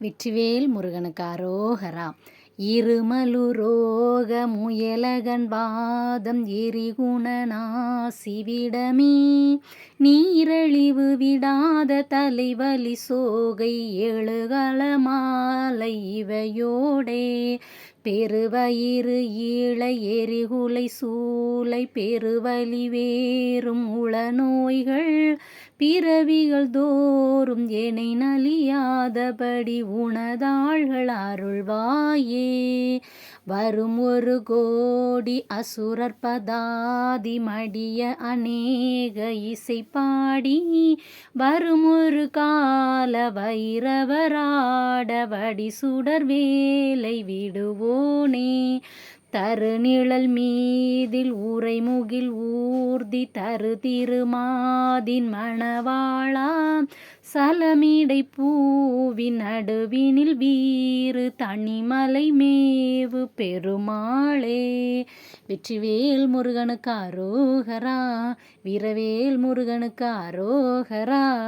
வெற்றிவேல் முருகனுக்கு அரோகரா. இருமலுரோக முயலகன் பாதம் எரிகுணநாசிவிடமே நீரழிவு விடாத தலைவலி சோகை எழுகல மாலை இவையோடே. பெருவயிறு ஈழை எரிகுலை சூளை பெருவலி வேறும் உளநோய்கள் பிறவிகள் தோறும் ஏனை நலியாதபடி உணதாள்கள் அருள்வாயே. வரும் ஒரு கோடி அசுரர் பதாதி மடிய அநேக இசை பாடி வரும் ஒரு கால வைரவராட வடி சுடர் வேலை விடுவோனே. தருநிழல் மீதில் உரைமுகில் ஊர்தி தரு திருமாதின் மணவாளா சலமிடை பூவின் நடுவினில் வீறு தனிமலை மேவு பெருமாளே. வெற்றிவேல் முருகனுக்கு அரோகரா வீரவேல் முருகனுக்கு அரோகரா.